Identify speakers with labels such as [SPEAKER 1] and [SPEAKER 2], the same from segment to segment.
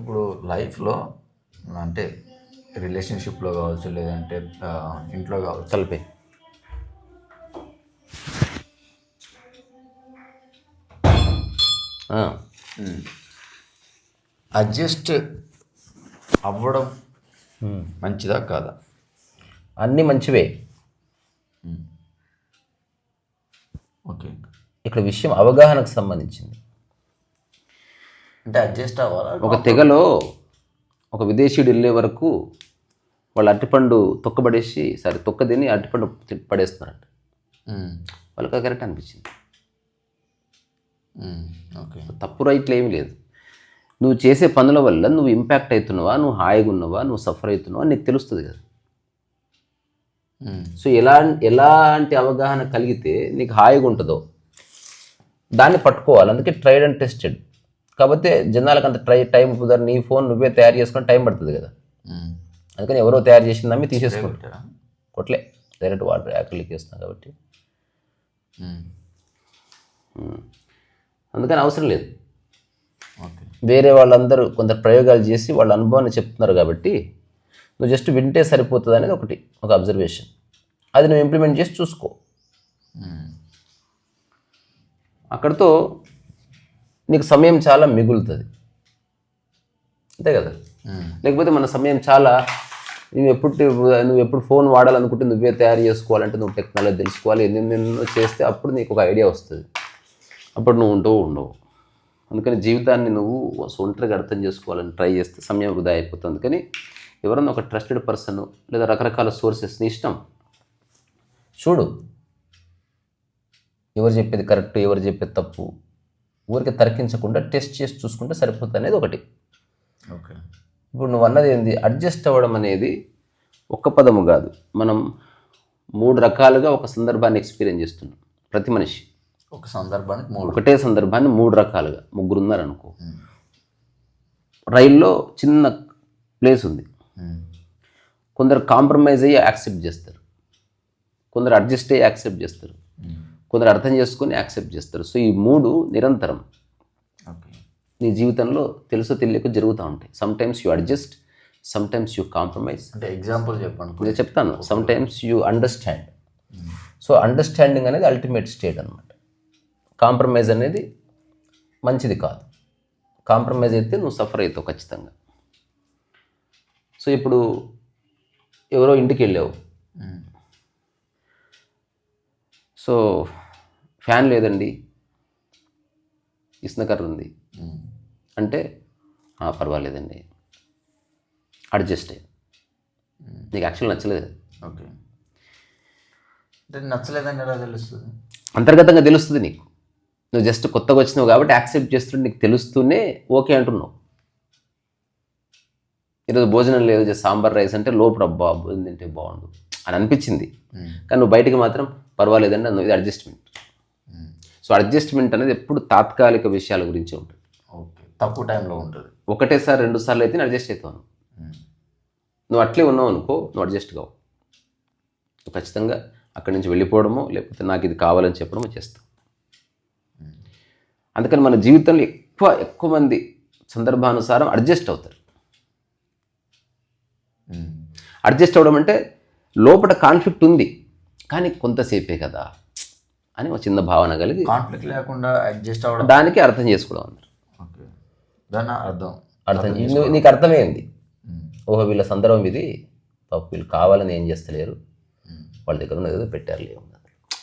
[SPEAKER 1] ఇప్పుడు లైఫ్లో అంటే రిలేషన్షిప్లో కావచ్చు లేదంటే ఇంట్లో కావచ్చు.
[SPEAKER 2] కలిపే
[SPEAKER 1] అడ్జస్ట్ అవ్వడం మంచిదా కాదా?
[SPEAKER 2] అన్నీ మంచివే.
[SPEAKER 1] ఓకే.
[SPEAKER 2] ఇక్కడ విషయం అవగాహనకు సంబంధించింది.
[SPEAKER 1] అంటే అడ్జస్ట్ అవ్వాలా?
[SPEAKER 2] ఒక తెగలో ఒక విదేశీయుడు వెళ్ళే వరకు వాళ్ళు అరటిపండు తొక్కబడేసి సరే తొక్క తిని అరటిపండు పడేస్తున్నారంట. వాళ్ళకి కరెక్ట్ అనిపించింది.
[SPEAKER 1] ఓకే.
[SPEAKER 2] తప్పు రైట్లు ఏమీ లేదు. నువ్వు చేసే పనుల వల్ల నువ్వు ఇంపాక్ట్ అవుతున్నావా నువ్వు హాయిగా ఉన్నావా నువ్వు సఫర్ అవుతున్నావా నీకు తెలుస్తుంది కదా. సో ఎలా ఎలాంటి అవగాహన కలిగితే నీకు హాయిగా ఉంటుందో దాన్ని పట్టుకోవాలి. అందుకే ట్రైడ్ అండ్ టెస్టెడ్ కాకపోతే జనాలకు అంత ట్రై టైం కుదర నీ ఫోన్ నువ్వే తయారు చేసుకుని టైం పడుతుంది కదా. అందుకని ఎవరో తయారు చేసిన నమ్మి తీసేసుకుంటారు? కొట్లే. డైరెక్ట్ వాటర్ యాక్రిలిక్ వేస్తున్నాం కాబట్టి. అందుకని అవసరం లేదు.
[SPEAKER 1] ఓకే.
[SPEAKER 2] వేరే వాళ్ళందరూ కొంత ప్రయోగాలు చేసి వాళ్ళ అనుభవాన్ని చెప్తున్నారు కాబట్టి నువ్వు జస్ట్ వింటే సరిపోతుంది అనేది ఒకటి ఒక అబ్జర్వేషన్ అది నువ్వు ఇంప్లిమెంట్ చేసి చూసుకో. అక్కడితో నీకు సమయం చాలా మిగులుతుంది. అంతే కదా. లేకపోతే మన సమయం చాలా నువ్వు ఎప్పుడు నువ్వు ఎప్పుడు ఫోన్ వాడాలనుకుంటే నువ్వే తయారు చేసుకోవాలంటే నువ్వు టెక్నాలజీ తెలుసుకోవాలి ఎన్నెన్నెన్నో చేస్తే అప్పుడు నీకు ఒక ఐడియా వస్తుంది. అప్పుడు నువ్వు ఉండవు ఉండవు. అందుకని జీవితాన్ని నువ్వు ఒంటరిగా అర్థం చేసుకోవాలని ట్రై చేస్తే సమయం వృధా అయిపోతుంది. అందుకని ఎవరన్నా ఒక ట్రస్టెడ్ పర్సన్ లేదా రకరకాల సోర్సెస్ని ఇష్టం. చూడు. ఎవరు చెప్పేది కరెక్ట్ ఎవరు చెప్పేది తప్పు. ఊరికి తర్కించకుండా టెస్ట్ చేసి చూసుకుంటే సరిపోతుంది అనేది ఒకటి.
[SPEAKER 1] ఓకే.
[SPEAKER 2] ఇప్పుడు నువ్వు అన్నది ఏంది? అడ్జస్ట్ అవ్వడం అనేది ఒక్క పదము కాదు. మనం మూడు రకాలుగా ఒక సందర్భాన్ని ఎక్స్పీరియన్స్ చేస్తున్నాం. ప్రతి మనిషి.
[SPEAKER 1] ఒక సందర్భానికి మూడు.
[SPEAKER 2] ఒకటే సందర్భాన్ని మూడు రకాలుగా. ముగ్గురు ఉన్నారనుకో. రైల్లో చిన్న ప్లేస్ ఉంది. కొందరు కాంప్రమైజ్ అయ్యి యాక్సెప్ట్ చేస్తారు. కొందరు అడ్జస్ట్ అయ్యి యాక్సెప్ట్ చేస్తారు. కొందరు అర్థం చేసుకొని యాక్సెప్ట్ చేస్తారు. సో ఈ మూడు నిరంతరం
[SPEAKER 1] ఓకే.
[SPEAKER 2] నీ జీవితంలో తెలుసో తెలియక జరుగుతూ ఉంటాయి. Sometimes you adjust sometimes you compromise
[SPEAKER 1] అంటే ఎగ్జాంపుల్ చెప్పండి.
[SPEAKER 2] నేను చెప్తాను. Sometimes you understand so understanding అనేది అల్టిమేట్ స్టేట్ అనమాట కాంప్రమైజ్ అనేది మంచిది కాదు. కాంప్రమైజ్ అయితే నువ్వు సఫర్ అవుతావు ఖచ్చితంగా. సో ఇప్పుడు ఎవరో ఇంటికి వెళ్ళావు.
[SPEAKER 1] మ్మ్.
[SPEAKER 2] సో ఫ్యాన్ లేదండి. ఇసునకర్ర ఉంది. అంటే "ఆ, పర్వాలేదండి. అడ్జస్ట్ నీకు యాక్చువల్ నచ్చలేదు
[SPEAKER 1] ఓకే. నచ్చలేదని ఎలా తెలుస్తుంది?
[SPEAKER 2] అంతర్గతంగా తెలుస్తుంది నీకు. నువ్వు జస్ట్ కొత్తగా వచ్చినావు కాబట్టి యాక్సెప్ట్ చేస్తుంటే నీకు తెలుస్తూనే ఓకే అంటున్నావు. ఈరోజు భోజనం లేదు జస్ట్ సాంబార్ రైస్ అంటే లోపల అబ్బా భోజనం తింటే బాగుండు. అని అనిపించింది. కానీ నువ్వు బయటికి మాత్రం పర్వాలేదండి నువ్వు ఇది అడ్జస్ట్మెంట్. సో అడ్జస్ట్మెంట్ అనేది ఎప్పుడు తాత్కాలిక విషయాల గురించి ఉంటుంది.
[SPEAKER 1] ఓకే. తక్కువ టైంలో ఉంటుంది.
[SPEAKER 2] ఒకటేసారి రెండు సార్లు అయితే అడ్జస్ట్ అవుతావు
[SPEAKER 1] మ్మ్.
[SPEAKER 2] నువ్వు అట్లే ఉన్నావు అనుకో నువ్వు అడ్జస్ట్ కావు. ఖచ్చితంగా అక్కడి నుంచి వెళ్ళిపోవడమో లేకపోతే నాకు ఇది కావాలని చెప్పడమో చేస్తావు. అందుకని మన జీవితంలో ఎక్కువ ఎక్కువ మంది సందర్భానుసారం అడ్జస్ట్ అవుతారు. అడ్జస్ట్ అవ్వడం అంటే లోపల కాన్ఫ్లిక్ట్ ఉంది. కానీ కొంతసేపే కదా అని ఒక చిన్న భావన కలిగి
[SPEAKER 1] కాన్ఫ్లిక్ట్ లేకుండా అడ్జస్ట్ అవ్వడం
[SPEAKER 2] దానికి అర్థం చేసుకోవడం
[SPEAKER 1] ఓకే. దాని అర్థం.
[SPEAKER 2] అర్థం నీకు అర్థమైంది. ఓహో వీళ్ళ సందర్భం ఇది. పాప వీళ్ళు కావాలని ఏం చేస్తలేరు. వాళ్ళ దగ్గర ఉన్నది ఏదో పెట్టారు లేవు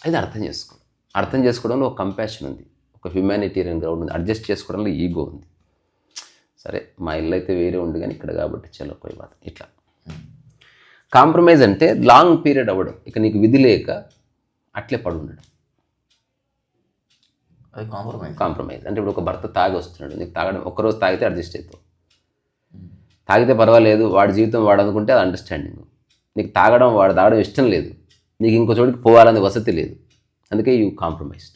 [SPEAKER 2] అది అర్థం చేసుకో. అర్థం చేసుకోవడంలో ఒక కంపాషన్ ఉంది. ఒక హ్యుమానిటేరియన్ గ్రౌండ్ ఉంది. అడ్జస్ట్ చేసుకోవడంలో ఈగో ఉంది. సరే మా ఇల్లు అయితే వేరే ఉంది కానీ ఇక్కడ కాబట్టి చలో పోయి బాధ ఇట్లా. కాంప్రమైజ్ అంటే లాంగ్ పీరియడ్ అవ్వడం. ఇక నీకు విధి లేక అట్లే పడి ఉండడం.
[SPEAKER 1] అది కాంప్రమైజ్.
[SPEAKER 2] కాంప్రమైజ్. అంటే ఇప్పుడు ఒక భర్త తాగి వస్తున్నాడు. నీకు తాగడం ఒక్కరోజు తాగితే అడ్జస్ట్ అవుతావు తాగితే పర్వాలేదు వాడి జీవితం వాడు అనుకుంటే అది అండర్స్టాండింగ్ నీకు తాగడం వాడు తాగడం ఇష్టం లేదు. నీకు ఇంకో చోటికి పోవాలని వసతి లేదు. అందుకే యూ కాంప్రమైజ్డ్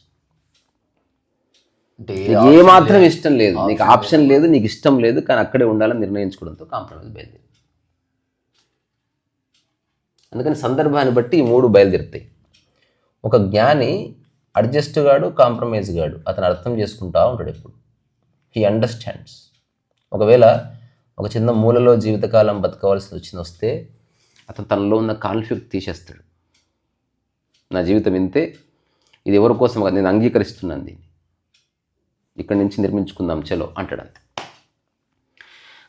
[SPEAKER 2] ఏ మాత్రం ఇష్టం లేదు. నీకు ఆప్షన్ లేదు నీకు ఇష్టం లేదు కానీ అక్కడే ఉండాలని నిర్ణయించుకోవడంతో కాంప్రమైజ్ బయలుదేరి అందుకని సందర్భాన్ని బట్టి ఈ మూడు బయలుదేరుతాయి. ఒక జ్ఞాని అడ్జస్ట్ గాడు కాంప్రమైజ్ గాడు అతను అర్థం చేసుకుంటా ఉంటాడు ఎప్పుడు. హీ అండర్స్టాండ్స్ ఒకవేళ ఒక చిన్న మూలలో జీవితకాలం బతకవలసి వచ్చిన వస్తే అతను తనలో ఉన్న కాన్ఫ్లిక్ట్ తీసేస్తాడు. నా జీవితం ఇంతే ఇది ఎవరి కోసం నేను అంగీకరిస్తున్నాను దీన్ని. ఇక్కడి నుంచి నిర్మించుకుందాం చలో అంటాడు అంతే.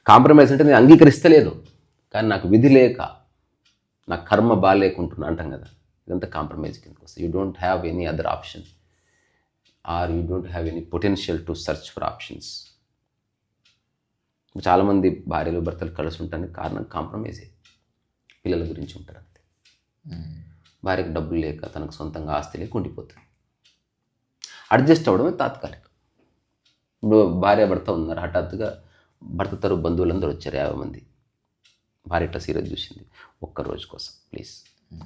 [SPEAKER 2] కాంప్రమైజ్ అంటే నేను అంగీకరిస్తలేదు కానీ నాకు విధి లేక నా కర్మ బాగాలేకుంటున్నా అంటాం కదా. ఇదంతా కాంప్రమైజ్ కిందకి వస్తుంది. You don't have any other option or you don't have any potential to search for options చాలామంది భార్యలు భర్తలు కలిసి ఉండడానికి కారణం కాంప్రమైజే పిల్లల గురించి ఉంటారు అంతే. భార్యకు డబ్బులు లేక తనకు సొంతంగా ఆస్తి లేక ఉండిపోతుంది అడ్జస్ట్ అవ్వడమే తాత్కాలికం. ఇప్పుడు భార్య భర్త ఉన్నారు. హఠాత్తుగా భర్త తరపు బంధువులందరూ వచ్చారు యాభై మంది. భార్య ఇట్లా సీరియస్ చూసింది. ఒక్క రోజు కోసం ప్లీజ్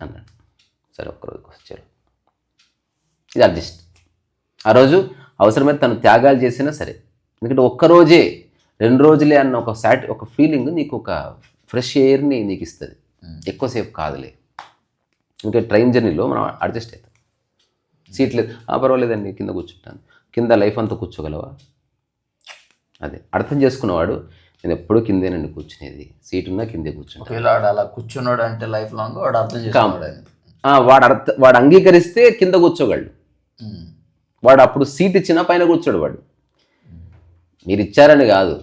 [SPEAKER 2] అన్నాడు. సరే ఒక్క రోజు కోసం చలో. ఇది అడ్జస్ట్ ఆ రోజు అవసరమైతే తను త్యాగాలు చేసినా సరే ఎందుకంటే ఒక్క రోజే రెండు రోజులే అన్న ఒక సాటి ఒక ఫీలింగ్ నీకు ఒక ఫ్రెష్ ఎయిర్ని నీకు ఇస్తుంది. ఎక్కువసేపు కాదులే. ఇంకా ట్రైన్ జర్నీలో మనం అడ్జస్ట్ అవుతాం. సీట్ లేదు. "ఆ, పర్వాలేదండి కింద కూర్చుంటాను. కింద లైఫ్ అంతా కూర్చోగలవా? అదే. అర్థం చేసుకున్నవాడు నేను ఎప్పుడూ కిందేనండి కూర్చునేది. సీట్ ఉన్నా కిందే కూర్చుంటాను
[SPEAKER 1] అలా కూర్చున్నాడు అంటే లైఫ్ లాంగ్ వాడు అర్థం చేసుకున్నాడు
[SPEAKER 2] వాడు అర్థ వాడు అంగీకరిస్తే కింద కూర్చోగలడు. వాడు అప్పుడు సీట్ ఇచ్చినా పైన కూర్చోడు వాడు. మీరు ఇచ్చారని కాదు.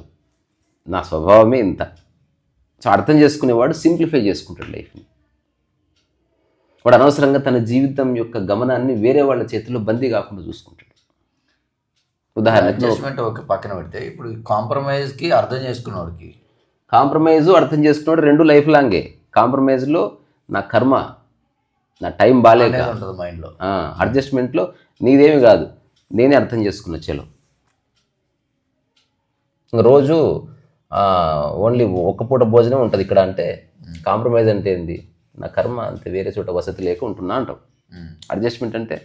[SPEAKER 2] నా స్వభావమే ఇంత. సో అర్థం చేసుకునేవాడు సింప్లిఫై చేసుకుంటాడు లైఫ్ని వాడు అనవసరంగా తన జీవితం యొక్క గమనాన్ని వేరే వాళ్ళ చేతిలో బందీ కాకుండా చూసుకుంటాడు.
[SPEAKER 1] అడ్జస్ట్మెంట్ ఒక పక్కన పెడితే ఇప్పుడు కాంప్రమైజ్కి అర్థం చేసుకున్నవాడికి
[SPEAKER 2] కాంప్రమైజు అర్థం చేసుకున్నాడు రెండు లైఫ్ లాంగే. కాంప్రమైజ్లో నా కర్మ నా టైం బాగాలేక
[SPEAKER 1] అనేది ఉంటుంది మైండ్లో
[SPEAKER 2] అడ్జస్ట్మెంట్లో నీదేమి కాదు. నేనే అర్థం చేసుకున్న చలో. రోజు ఓన్లీ ఒక్క పూట భోజనం ఉంటుంది ఇక్కడ అంటే కాంప్రమైజ్ అంటే ఏంది? నా కర్మ అంతే వేరే చోట వసతి లేక ఉంటున్నా అంటాం. అడ్జస్ట్మెంట్ అంటే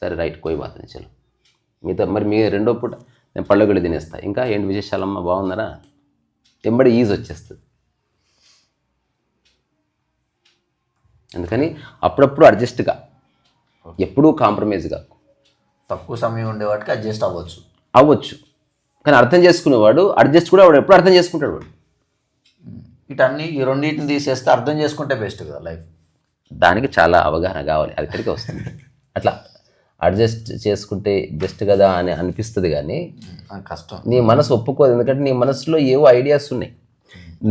[SPEAKER 2] సరే రైట్ కోయి బాత్ చలో. మీతో మరి మీ రెండో పూట నేను పళ్ళగొడి తినేస్తా. ఇంకా ఏంటి విశేషాలమ్మ బాగున్నారా? ఎంబడి ఈజ్ వచ్చేస్తుంది. అందుకని అప్పుడప్పుడు అడ్జస్ట్గా. ఎప్పుడూ కాంప్రమైజ్గా
[SPEAKER 1] తక్కువ సమయం ఉండే వాటికి అడ్జస్ట్ అవ్వచ్చు.
[SPEAKER 2] అవ్వచ్చు. కానీ అర్థం చేసుకునేవాడు అడ్జస్ట్ కూడా వాడు ఎప్పుడు అర్థం చేసుకుంటాడు వాడు.
[SPEAKER 1] వీటన్ని ఈ రెండింటిని తీసేస్తే అర్థం చేసుకుంటే బెస్ట్ కదా లైఫ్.
[SPEAKER 2] దానికి చాలా అవగాహన కావాలి అది ఇక్కడికి వస్తుంది. అట్లా. అడ్జస్ట్ చేసుకుంటే బెస్ట్ కదా అని అనిపిస్తుంది కానీ
[SPEAKER 1] కష్టం.
[SPEAKER 2] నీ మనసు ఒప్పుకోదు. ఎందుకంటే నీ మనసులో ఏవో ఐడియాస్ ఉన్నాయి.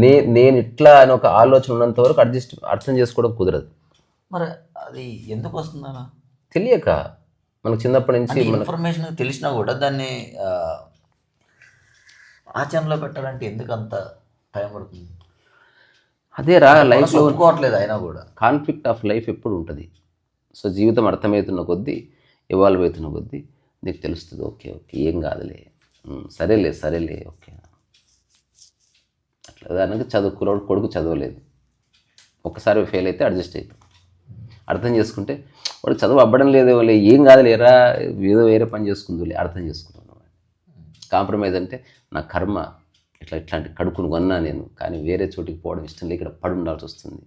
[SPEAKER 2] నే నేను ఇట్లా అని ఒక ఆలోచన ఉన్నంత వరకు అడ్జస్ట్ అర్థం చేసుకోవడం కుదరదు.
[SPEAKER 1] మరి అది ఎందుకు వస్తుంది
[SPEAKER 2] తెలియక. మనకు చిన్నప్పటి నుంచి
[SPEAKER 1] ఇన్ఫర్మేషన్ తెలిసినా కూడా దాన్ని ఆచరణలో పెట్టాలంటే ఎందుకు అంత టైం పడుతుంది?
[SPEAKER 2] అదేరా లైఫ్లో
[SPEAKER 1] ఒప్పుకోవట్లేదు అయినా కూడా.
[SPEAKER 2] కాన్ఫ్లిక్ట్ ఆఫ్ లైఫ్ ఎప్పుడు ఉంటుంది? సో జీవితం అర్థమవుతున్న కొద్దీ ఇవాల్వ్ అవుతున్న కొద్దీ నీకు తెలుస్తుంది ఓకే ఓకే ఏం కాదులే. సరేలే సరేలే ఓకే. అట్లా చదువు చదువుకున్నాడు కొడుకు చదవలేదు. ఒక్కసారి ఫెయిల్ అయితే అడ్జస్ట్ అవుతుంది అర్థం చేసుకుంటే వాడు చదువు అవ్వడం లేదు లే ఏం కాదులేరా ఏదో వేరే పని చేసుకుందులే అర్థం చేసుకున్నాను కాంప్రమైజ్ అంటే నా కర్మ ఇట్లా ఇట్లాంటి కడుకుని కొన్నా నేను కానీ వేరే చోటికి పోవడం ఇష్టం లేక ఇక్కడ పడి ఉండాల్సి వస్తుంది.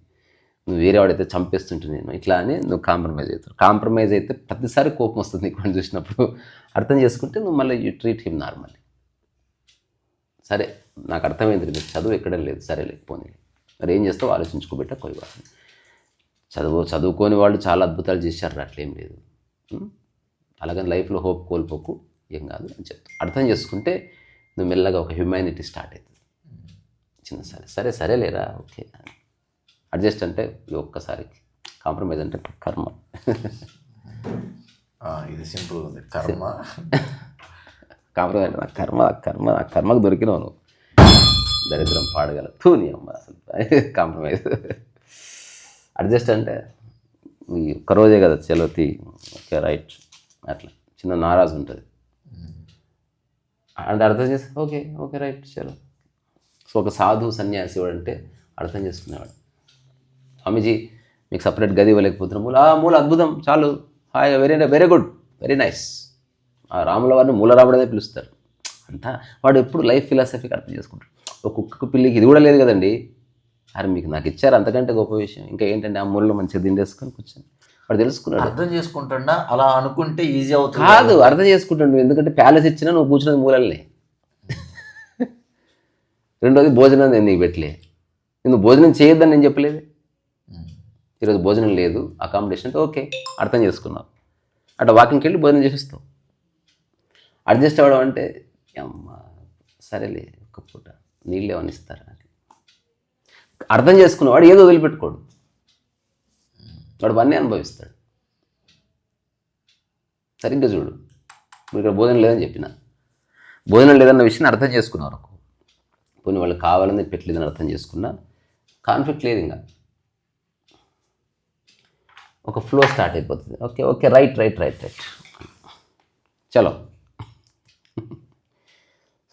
[SPEAKER 2] నువ్వు వేరే వాడైతే చంపేస్తుంటే నేను ఇట్లా అని నువ్వు కాంప్రమైజ్ అవుతావు. కాంప్రమైజ్ అయితే ప్రతిసారి కోపం వస్తుంది నీకు వాడిని చూసినప్పుడు. అర్థం చేసుకుంటే నువ్వు మళ్ళీ యూ ట్రీట్ హిమ్ నార్మల్ సరే నాకు అర్థమైంది నీకు చదువు ఎక్కడ లేదు సరే లేకపోతే మరి ఏం చేస్తావు? ఆలోచించుకోబెట్ట కొయ్య చదువు చదువుకోని వాళ్ళు చాలా అద్భుతాలు చేశారు అట్లేం లేదు. అలాగని లైఫ్లో హోప్ కోల్పోకు ఏం కాదు అని చెప్తా. అర్థం చేసుకుంటే నువ్వు మెల్లగా ఒక హ్యుమానిటీ స్టార్ట్ అవుతుంది. చిన్న సరే సరే సరే లేరా ఓకే. అడ్జస్ట్ అంటే ఈ ఒక్కసారికి కాంప్రమైజ్ అంటే కర్మ.
[SPEAKER 1] ఇది సింపుల్ ఉంది. కర్మ.
[SPEAKER 2] కాంప్రమైజ్ అంటే నా కర్మ కర్మ నా కర్మకు దొరికినావు నువ్వు. దరిద్రం పాడగల. తూ నీ అమ్మ అసలు. కాంప్రమైజ్. అడ్జస్ట్ అంటే ఈ ఒక్క రోజే కదా చలోతి ఓకే రైట్. అట్లా. చిన్న నారాజు ఉంటుంది. అంటే అర్థం చేసి ఓకే ఓకే రైట్ చలో. సో ఒక సాధు సన్యాసి వాడు అంటే అర్థం చేసుకునేవాడు. స్వామీజీ మీకు సపరేట్ గది ఇవ్వలేకపోతున్నాం. మూల "ఆ, మూల అద్భుతం చాలు. Hi very very good very nice ఆ రాముల వారిని మూలరాముడనే పిలుస్తారు. అంతా వాడు ఎప్పుడు లైఫ్ ఫిలాసఫీకి అర్థం చేసుకుంటాడు. ఒక కుక్కకు పిల్లికి ఇది కూడా లేదు కదండి. అరే మీకు నాకు ఇచ్చారు అంతకంటే గొప్ప విషయం. ఇంకా ఏంటంటే ఆ మూలలో మంచిగా దిండేసుకొని కూర్చొని వాడు తెలుసుకున్నాడు.
[SPEAKER 1] అర్థం చేసుకుంటున్నా అలా అనుకుంటే ఈజీ అవుతుంది
[SPEAKER 2] కాదు. అర్థం చేసుకుంటాడు నువ్వు. ఎందుకంటే ప్యాలెస్ ఇచ్చినా నువ్వు కూర్చున్నది మూలల్ని రెండోది భోజనం నేను నీకు పెట్టలే. నువ్వు భోజనం చేయొద్దని నేను చెప్పలేదు. ఈరోజు భోజనం లేదు అకామిడేషన్ అంటే ఓకే అర్థం చేసుకున్నావు అట్లా వాకింగ్కి వెళ్ళి భోజనం చేసేస్తావు అడ్జస్ట్ అవ్వడం అంటే అమ్మ సరేలే ఒక్క పూట నీళ్ళు ఏమని ఇస్తారా అర్థం చేసుకున్నవాడు ఏదో వదిలిపెట్టుకోడు. వాడు అన్నీ అనుభవిస్తాడు. సరిగ్గా చూడు. ఇప్పుడు ఇక్కడ భోజనం లేదని చెప్పిన. భోజనం లేదన్న విషయాన్ని అర్థం చేసుకున్నావు పోనీ వాళ్ళు కావాలని పెట్టలేదని అర్థం చేసుకున్నా కాన్ఫ్లిక్ట్ లేదు ఇంకా. ఒక ఫ్లో స్టార్ట్ అయిపోతుంది. Okay okay right right right right చలో.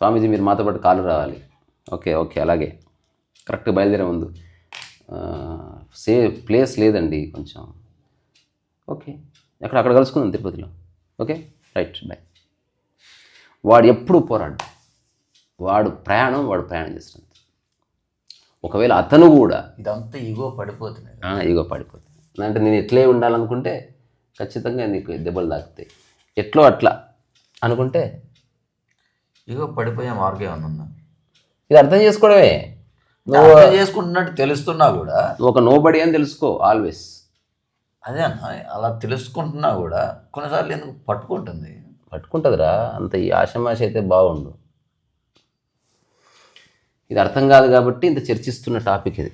[SPEAKER 2] స్వామీజీ మీరు మాతో పాటు కాలు రావాలి. ఓకే ఓకే అలాగే. కరెక్ట్గా బయలుదేరే ముందు. సే ప్లేస్ లేదండి కొంచెం. ఓకే ఎక్కడ అక్కడ కలుసుకుందాం తిరుపతిలో. ఓకే రైట్ బాయ్ వాడు ఎప్పుడు పోరాడు. వాడు ప్రయాణం వాడు ప్రయాణం చేస్తుంది ఒకవేళ అతను కూడా
[SPEAKER 1] ఇదంతా ఈగో పడిపోతున్నాయి
[SPEAKER 2] ఆ, ఇగో పడిపోతుంది. అంటే నేను ఎట్లే ఉండాలనుకుంటే ఖచ్చితంగా నీకు దెబ్బలు తాకుతాయి. ఎట్లో అట్లా అనుకుంటే
[SPEAKER 1] ఈగో పడిపోయే మార్గం ఏమన్నా ఉందా?
[SPEAKER 2] ఇది అర్థం చేసుకోవడమే. నువ్వు
[SPEAKER 1] చేసుకుంటున్నట్టు తెలుస్తున్నా కూడా
[SPEAKER 2] ఒక నోబడి అని తెలుసుకో ఆల్వేస్
[SPEAKER 1] అదే అన్న అలా తెలుసుకుంటున్నా కూడా కొన్నిసార్లు ఎందుకు పట్టుకుంటుంది?
[SPEAKER 2] పట్టుకుంటుందిరా అంత ఈ ఆశమాష అయితే బాగుండు. ఇది అర్థం కాదు కాబట్టి ఇంత చర్చిస్తున్న టాపిక్ ఇది.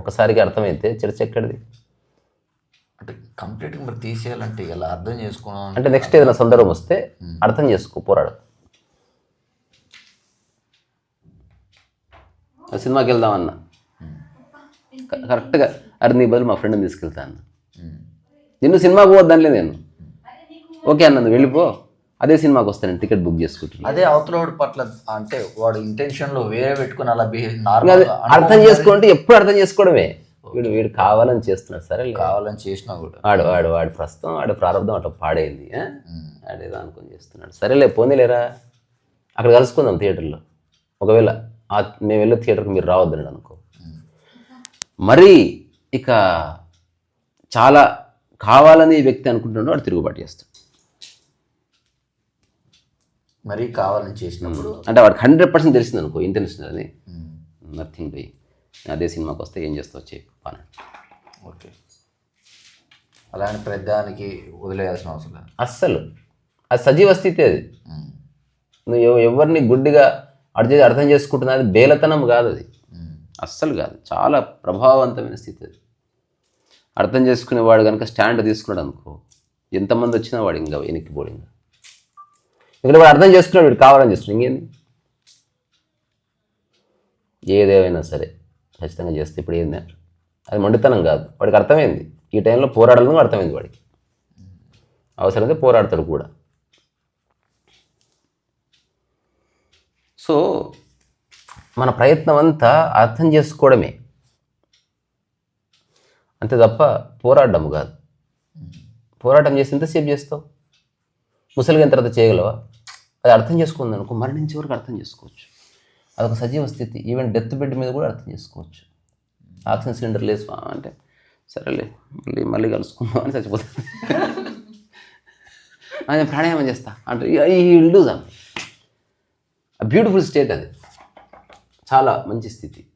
[SPEAKER 2] ఒకసారికి అర్థమైతే చర్చ ఎక్కడిది
[SPEAKER 1] అంటే కంప్లీట్గా మరి తీసేయాలంటే ఎలా అర్థం చేసుకున్నాం
[SPEAKER 2] అంటే నెక్స్ట్ ఏదైనా సందర్భం వస్తే అర్థం చేసుకో పోరాడు. సినిమాకి వెళ్దామన్నా కరెక్ట్గా అరే నీ బదులు మా ఫ్రెండ్ని తీసుకెళ్తా అన్న. నిన్ను సినిమాకి పోవద్దానిలే నేను. ఓకే అన్న వెళ్ళిపో. అదే సినిమాకి వస్తాను నేను టికెట్ బుక్ చేసుకుంటున్నాను
[SPEAKER 1] అదే అవతలవాడి పట్ల అంటే వాడు ఇంటెన్షన్లో వేరే పెట్టుకుని అలా బిహేవ్
[SPEAKER 2] అర్థం చేసుకుంటే ఎప్పుడు అర్థం చేసుకోవడమే. వీడు వీడు కావాలని చేస్తున్నాడు సరే
[SPEAKER 1] కావాలని చేసినా కూడా.
[SPEAKER 2] వాడు వాడు వాడు ప్రస్తుతం వాడు ప్రారంభం అట్లా పాడైంది ఆ? వాడేదో అనుకొని చేస్తున్నాడు. సరేలే పోనీలేరా? అక్కడ కలుసుకుందాం థియేటర్లో. ఒకవేళ మేము వెళ్ళే థియేటర్కి మీరు రావద్దన్నాడు అనుకో. మరి ఇక చాలా కావాలని వ్యక్తి అనుకుంటున్నాడు వాడు తిరుగుబాటు చేస్తాడు
[SPEAKER 1] మరీ కావాలని చేసినప్పుడు
[SPEAKER 2] అంటే వాడికి హండ్రెడ్ పర్సెంట్ తెలిసింది అనుకో అది?
[SPEAKER 1] ఉమ్,
[SPEAKER 2] నథింగ్ డూయింగ్ అదే సినిమాకి వస్తే ఏం చేస్తావు చెప్పి పని.
[SPEAKER 1] ఓకే. అలాంటి ప్రతిదానికి వదిలేయాల్సిన అవసరం లేదు.
[SPEAKER 2] అస్సలు. అది సజీవ స్థితి అది. నువ్వు ఎవ- ఎవరిని గుడ్డిగా అర్థం అర్థం చేసుకుంటున్నా అది బేలతనం కాదు అది. అస్సలు కాదు. చాలా ప్రభావవంతమైన స్థితి అది. అర్థం చేసుకునేవాడు కనుక స్టాండ్ తీసుకున్నాడు అనుకో ఎంతమంది వచ్చినా వాడు ఇంకా వెనక్కి పోడు ఇంకా. ఇక్కడ వాడు అర్థం చేసుకున్నాడు వీడు కావాలని చేస్తున్నాడు. ఇంకేంది ఏదేమైనా సరే ఖచ్చితంగా చేస్తే ఇప్పుడు ఏంది అది మొండితనం కాదు. వాడికి అర్థమైంది. ఈ టైంలో పోరాడాలని అర్థమైంది వాడికి. అవసరమైతే పోరాడతాడు కూడా. సో మన ప్రయత్నం అంతా అర్థం చేసుకోవడమే. అంతే తప్ప పోరాడడం కాదు. పోరాటం చేసి ఎంతసేపు చేస్తావు? ముసలిగా తర్వాత చేయగలవా? అది అర్థం చేసుకుంది అనుకో మరణించే వరకు అర్థం చేసుకోవచ్చు. అదొక సజీవ స్థితి. ఈవెన్ డెత్ బెడ్ మీద కూడా అర్థం చేసుకోవచ్చు. ఆక్సిజన్ సిలిండర్ లేదు అంటే సరేలే మళ్ళీ మళ్ళీ కలుసుకుందాం అని చచ్చిపోతుంది నేను ప్రాణాయామం చేస్తా. అంటే ఈ ఇల్లు బ్యూటిఫుల్ స్టేట్ అది. చాలా మంచి స్థితి.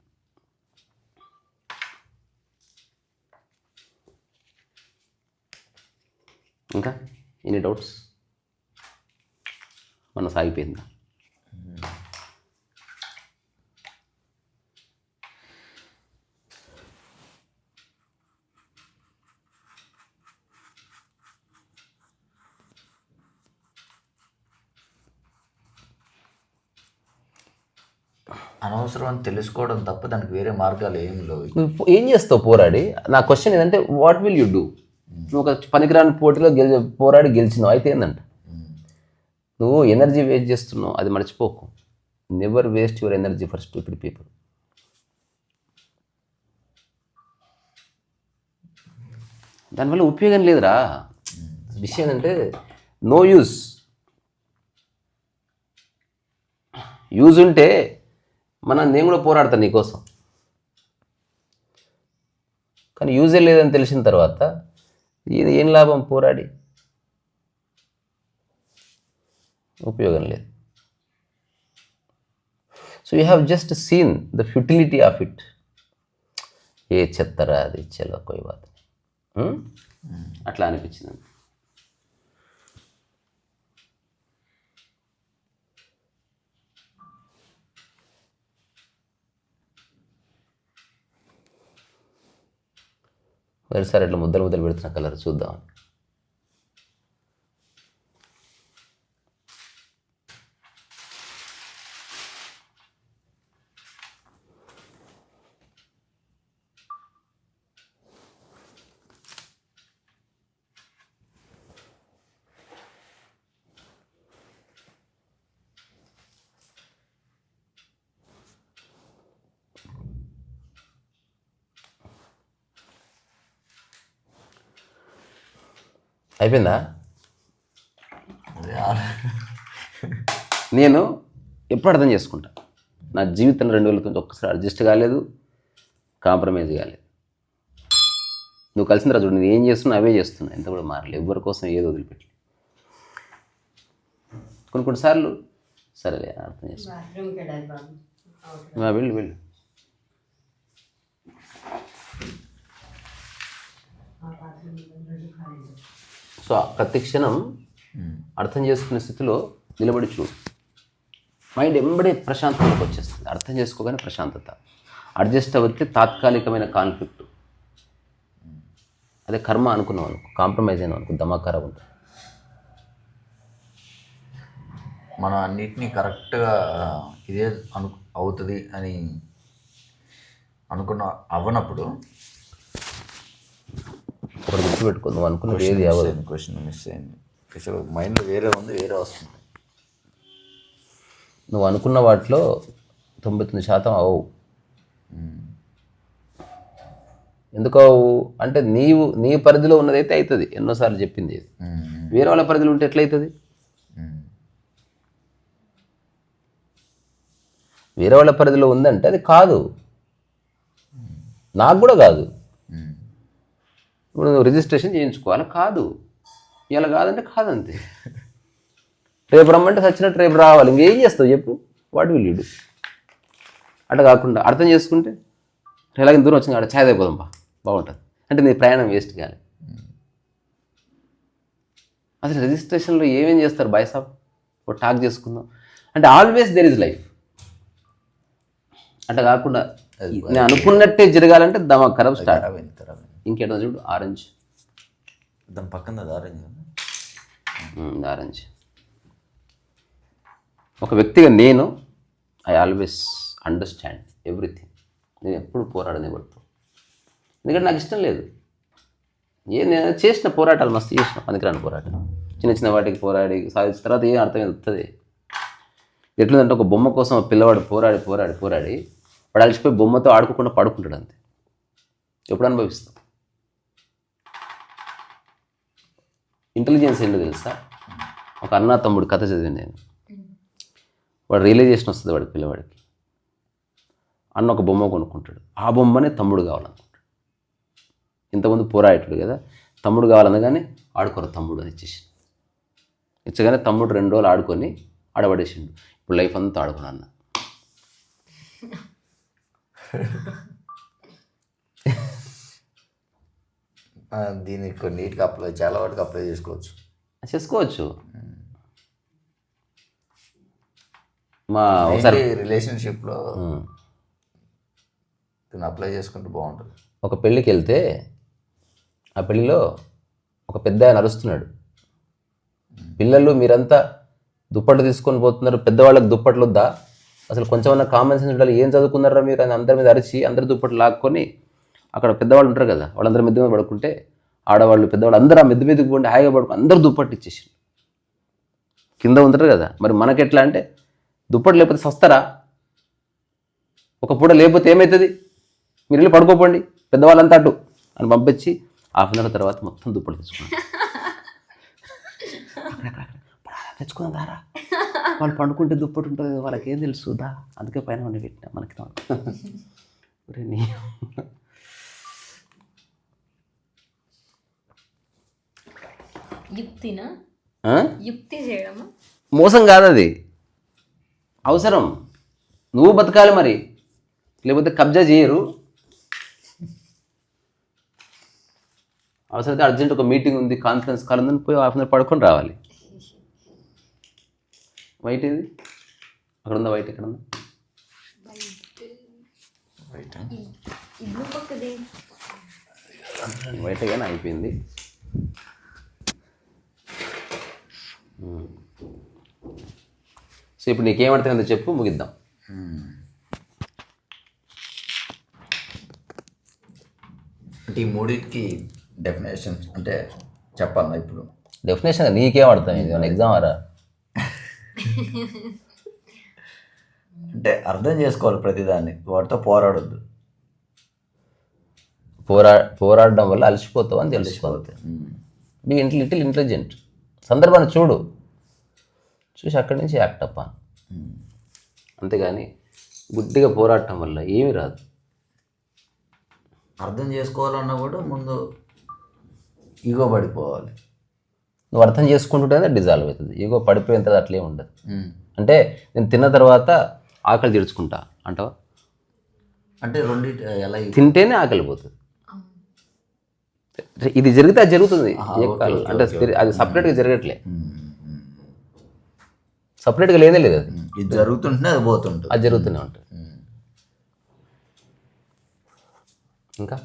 [SPEAKER 2] ఇంకా? ఎనీ డౌట్స్ మన సాగిపోయిందా.
[SPEAKER 1] అనవసరం అని తెలుసుకోవడం తప్ప దానికి వేరే మార్గాలు ఏం లేవు.
[SPEAKER 2] ఏం చేస్తావు పోరాడి? నా క్వశ్చన్ ఏంటంటే వాట్ విల్ యూ డూ నువ్వు ఒక పనికిరాని పోటీలో గెలి పోరాడి గెలిచినావు. అయితే ఏంటంట నువ్వు ఎనర్జీ వేస్ట్ చేస్తున్నావు అది మర్చిపోకు. Never waste your energy for stupid people దానివల్ల ఉపయోగం లేదురా. విషయం ఏంటంటే నో యూస్ యూజ్ ఉంటే మన నేను కూడా పోరాడతాను నీకోసం కానీ యూజే లేదని తెలిసిన తర్వాత ఇది ఏం లాభం? పోరాడి. ఉపయోగం లేదు. So you have just seen the futility of it ఏ చెత్తరా అది చెలో కోయి బాత్ అట్లా అనిపించింది మరోసారి ఇట్లా ముద్దలు ముద్దలు పెడుతున్న కలర్ చూద్దాం అయిపోయిందా? నేను ఎప్పుడు అర్థం చేసుకుంటా. నా జీవితంలో రెండు వేల తొమ్మిది ఒక్కసారి అడ్జస్ట్ కాలేదు కాంప్రమైజ్ కాలేదు. నువ్వు కలిసిన తర్వాత చూడు నేను ఏం చేస్తున్నా అవే చేస్తున్నా. ఎంత కూడా మారలేదు. ఎవరి కోసం ఏదో వదిలిపెట్టి కొన్ని కొన్నిసార్లు సరేలే అర్థం చేసుకున్నా వెళ్ళు వెళ్ళు
[SPEAKER 3] ఆ బాత్రూమ్ రెండు ఖాళీ
[SPEAKER 2] సో ప్రతి క్షణం అర్థం చేసుకునే స్థితిలో నిలబడి చూడు. మైండ్ ఎంబడే ప్రశాంతతకు వచ్చేస్తుంది. అర్థం చేసుకోగానే ప్రశాంతత. అడ్జస్ట్ అవుతే తాత్కాలికమైన కాన్ఫ్లిక్ట్. అదే కర్మ అనుకున్నాం అనుకో కాంప్రమైజ్ అయినా అనుకో దమాకారం ఉంటుంది.
[SPEAKER 1] మనం అన్నిటినీ కరెక్ట్గా ఇదే అను అవుతుంది అని అనుకున్న అవ్వనప్పుడు
[SPEAKER 2] ఒకటి గుర్తుపెట్టుకో నువ్వు అనుకున్నది ఏది అవ్వదు.
[SPEAKER 1] క్వశ్చన్ మిస్ అయింది. అసలు మైండ్లో వేరే ఉంది వేరే వస్తుంది.
[SPEAKER 2] నువ్వు అనుకున్న వాటిలో తొంభై తొమ్మిది శాతం అవు ఎందుకు అవు అంటే నీవు నీ పరిధిలో ఉన్నదైతే అవుతుంది ఎన్నోసార్లు చెప్పింది.
[SPEAKER 1] మ్మ్.
[SPEAKER 2] వేరే వాళ్ళ పరిధిలో ఉంటే ఎట్లయితుంది
[SPEAKER 1] మ్మ్.
[SPEAKER 2] వేరే వాళ్ళ పరిధిలో ఉందంటే అది కాదు. నాకు కూడా కాదు. ఇప్పుడు నువ్వు రిజిస్ట్రేషన్ చేయించుకోవాలి. కాదు. ఇలా కాదంటే కాదంతే. రేపు రమ్మంటే సచ్చినట్టు రేపు రావాలి. ఇంకేం చేస్తావు చెప్పు. వాట్ విల్ యూ అట్లా కాకుండా అర్థం చేసుకుంటే ఎలాగ దూరం వచ్చింది అక్కడ ఛాయ్ అయిపోదాం బా బాగుంటుంది. అంటే నీ ప్రయాణం వేస్ట్ కాదు. అసలు రిజిస్ట్రేషన్లో ఏమేం చేస్తారు బాయ్ సాబ్? ఒక టాక్ చేసుకుందాం. అంటే ఆల్వేస్ దెర్ ఇస్ లైఫ్ అట్లా కాకుండా నేను అనుకున్నట్టే జరగాలంటే దమా ఖరాబ్ స్టార్ట్
[SPEAKER 1] అయింది
[SPEAKER 2] ఇంకేటో చూడు ఆరెంజ్
[SPEAKER 1] దాని పక్కన దారేంజ్
[SPEAKER 2] ఆరెంజ్ ఒక వ్యక్తిగా నేను ఐ ఆల్వేస్ అండర్స్టాండ్ ఎవ్రీథింగ్ నేను ఎప్పుడు పోరాడనివ్వడుతూ ఎందుకంటే నాకు ఇష్టం లేదు. ఏ నేను చేసిన పోరాటాలు మస్తు చేసిన పనికిరాని పోరాటం చిన్న చిన్న వాటికి పోరాడి సాధించిన తర్వాత ఏం అర్థం వస్తుంది ఎట్లుందంటే ఒక బొమ్మ కోసం పిల్లవాడు పోరాడి పోరాడి పోరాడి వాడు అలసిపోయి బొమ్మతో ఆడుకోకుండా పడుకుంటాడు అంతే. ఎప్పుడు అనుభవిస్తాం? ఇంటెలిజెన్స్ ఏంటో తెలుసా? ఒక అన్న తమ్ముడు కథ చదివాను నేను వాడు రియలైజేషన్ వస్తుంది వాడి పిల్లవాడికి. అన్న ఒక బొమ్మ కొనుక్కుంటాడు. ఆ బొమ్మనే తమ్ముడు కావాలనుకుంటాడు. ఇంతకుముందు పోరాయటాడు కదా తమ్ముడు కావాలనగానే ఆడుకోరు తమ్ముడు అని ఇచ్చేసి. ఇచ్చగానే తమ్ముడు రెండు రోజులు ఆడుకొని ఆడబడేసిండు. ఇప్పుడు లైఫ్ అంతా ఆడుకున్నా అన్న.
[SPEAKER 1] దీనికి కొన్నిటికి అప్లై చాలా వాటికి అప్లై చేసుకోవచ్చు.
[SPEAKER 2] చేసుకోవచ్చు. మా ఒకసారి
[SPEAKER 1] రిలేషన్షిప్లో. దీన్ని అప్లై చేసుకుంటే బాగుంటుంది.
[SPEAKER 2] ఒక పెళ్ళికి వెళ్తే ఆ పెళ్ళిలో ఒక పెద్ద ఆయన అరుస్తున్నాడు. పిల్లలు మీరంతా దుప్పట్లు తీసుకొని పోతున్నారు. పెద్దవాళ్ళకి దుప్పట్లు వద్దా? అసలు కొంచెమన్నా కామన్ సెన్స్ ఉండాలి. ఏం చదువుకున్నారా మీరు అని అందరి మీద అరిచి అందరి దుప్పట్లు లాక్కొని అక్కడ పెద్దవాళ్ళు ఉంటారు కదా వాళ్ళందరూ మెద్దు మీద పడుకుంటే ఆడవాళ్ళు పెద్దవాళ్ళు అందరూ ఆ మెద్దు మీదకి పోండి హాయిగా పడుకుని అందరూ దుప్పట్లు ఇచ్చేసి కింద ఉంటారు కదా మరి మనకెట్లా అంటే దుప్పటి లేకపోతే సస్తరా? ఒక పూట లేకపోతే ఏమవుతుంది మీరు వెళ్ళి పడుకోపోండి పెద్దవాళ్ళంతా అటు అని పంపించి హాఫ్ అన్ అవర్ తర్వాత మొత్తం దుప్పటి తెచ్చుకున్నాను తెచ్చుకుందాం దారా? వాళ్ళు పండుకుంటే దుప్పటి ఉంటుంది వాళ్ళకి ఏం తెలుసు? దా అందుకే పైన ఉండి పెట్టినా మనకి రాదు. ఒరే నీ
[SPEAKER 4] యుక్తినా
[SPEAKER 2] ఆ?
[SPEAKER 4] యుక్తి చేయడమా
[SPEAKER 2] మోసం కాదు అది అవసరం. నువ్వు బతకాలి మరి. లేకపోతే కబ్జా చేయరు. అవసరమైతే అర్జెంట్ ఒక మీటింగ్ ఉంది కాన్ఫరెన్స్ కాల్ ఉందని పోయి హాఫ్ అన్ పడుకొని రావాలి. వైట్ ఏది? అక్కడ ఉందా వైట్? ఎక్కడ ఉందా? వైట్? కానీ అయిపోయింది. సో ఇప్పుడు నీకేమడుతుందో చెప్పు ముగిద్దాం.
[SPEAKER 1] అంటే ఈ మూడింటికి డెఫినేషన్ అంటే చెప్పాలా ఇప్పుడు.
[SPEAKER 2] డెఫినేషన్ నీకేం అర్థం ఇది ఎగ్జామ్ ఆరా
[SPEAKER 1] అంటే అర్థం చేసుకోవాలి ప్రతిదాన్ని. వాటితో పోరాడొద్దు.
[SPEAKER 2] పోరా పోరాడడం వల్ల అలసిపోతావు అని తెలుసుకోవాలి బీ ఇంటి లిటిల్ ఇంటెలిజెంట్ సందర్భాన్ని చూడు. చూసి అక్కడి నుంచి యాక్ట్ అప్ అను. అంతేగాని గుడ్డిగా పోరాడటం వల్ల ఏమీ రాదు.
[SPEAKER 1] అర్థం చేసుకోవాలన్నా కూడా ముందు ఈగో పడిపోవాలి.
[SPEAKER 2] నువ్వు అర్థం చేసుకుంటుంటేనే డిజాల్వ్ అవుతుంది. ఇగో పడిపోయిన తర్వాత అట్లే ఉండదు. అంటే నేను తిన్న తర్వాత ఆకలి తీర్చుకుంటా అంటావా?
[SPEAKER 1] అంటే రెండింటి ఎలా
[SPEAKER 2] తింటేనే ఆకలి పోతుంది. ఇది జరిగితే అది జరుగుతుంది. అంటే అది సపరేట్గా జరగట్లే. సపరేట్గా లేదే లేదు అది.
[SPEAKER 1] ఇది జరుగుతుంటేనే అది పోతుంటుంది
[SPEAKER 2] అది జరుగుతూనే ఉంటుంది. ఇంకా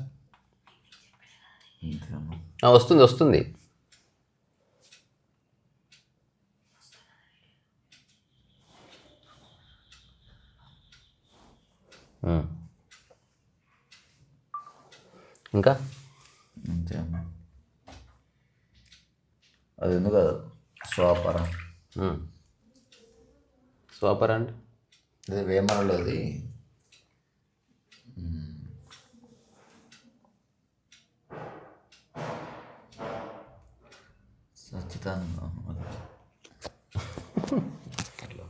[SPEAKER 2] వస్తుంది వస్తుంది. ఇంకా.
[SPEAKER 1] అది ఎందుకు కదా స్వాపరం.
[SPEAKER 2] సూపర్ అండి.
[SPEAKER 1] ఇది వేమనలోది సచ్చిదానందం.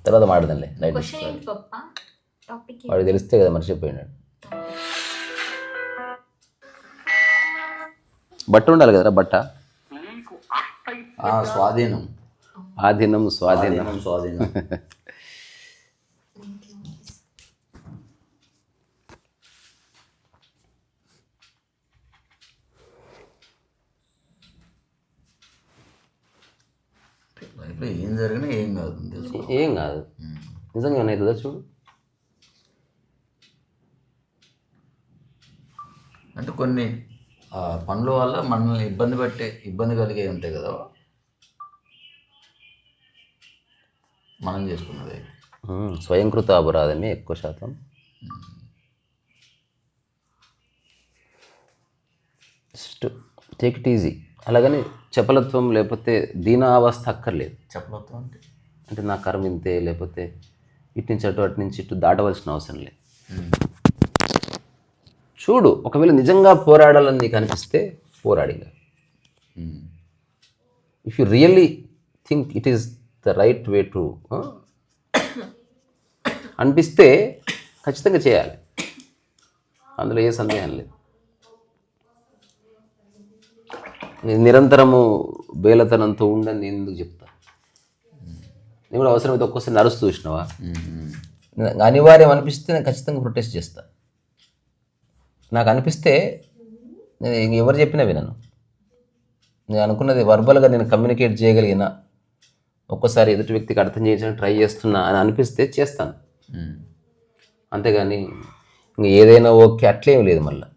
[SPEAKER 2] తర్వాత మాడదంలే లైట్
[SPEAKER 4] క్వశ్చన్ ఏంటి పప్ప టాపిక్
[SPEAKER 2] వాడు తెలిస్తే కదా మర్చిపోయినాడు. బట్ట ఉండాలి కదరా బట్ట?
[SPEAKER 1] ఆ, స్వాధీనం.
[SPEAKER 2] ఆధీనం స్వాధీనం.
[SPEAKER 1] స్వాధీనం స్వాధీనం లైఫ్లో ఏం జరిగినా ఏం కాదు తెలుసుకో.
[SPEAKER 2] ఏం కాదు. నిజంగా ఏమైనా అవుతుందా చూడు?
[SPEAKER 1] అంటే కొన్ని పనుల వల్ల మనల్ని ఇబ్బంది పెట్టే ఇబ్బంది కలిగే ఉంటాయి కదా. మనం చేసుకున్నది.
[SPEAKER 2] స్వయంకృత అపరాధమే ఎక్కువ శాతం. Just take it easy. అలాగని చపలత్వం లేకపోతే దీనావస్థ అక్కర్లేదు.
[SPEAKER 1] చెప్పలతో అంటే?
[SPEAKER 2] అంటే నా కర్మ ఇంతే లేకపోతే ఇటు నుంచి అటు అటు నుంచి ఇటు దాటవలసిన అవసరం లేదు. చూడు ఒకవేళ నిజంగా పోరాడాలని నీకు అనిపిస్తే పోరాడిగా if you really think it is the right way to అనిపిస్తే ఖచ్చితంగా చేయాలి. అందులో ఏ సందేహం లేదు ని- నిరంతరము బేలతనంతో ఉండని నేను ఎందుకు చెప్తా? నేను కూడా అవసరమైతే ఒక్కోసారి నరుస్తూ చూసినావా? అనివార్యం అనిపిస్తే నేను ఖచ్చితంగా ప్రొటెస్ట్ చేస్తా. నాకు అనిపిస్తే నేను ఎవరు చెప్పినా వినను. నేను అనుకున్నది వర్బల్గా నేను కమ్యూనికేట్ చేయగలిగిన ఒక్కోసారి ఎదుటి వ్యక్తికి అర్థం చేయించడానికి ట్రై చేస్తున్నా అని అనిపిస్తే చేస్తాను. అంతేగాని ఇంక ఏదైనా ఓకే అట్లేం లేదు మళ్ళీ.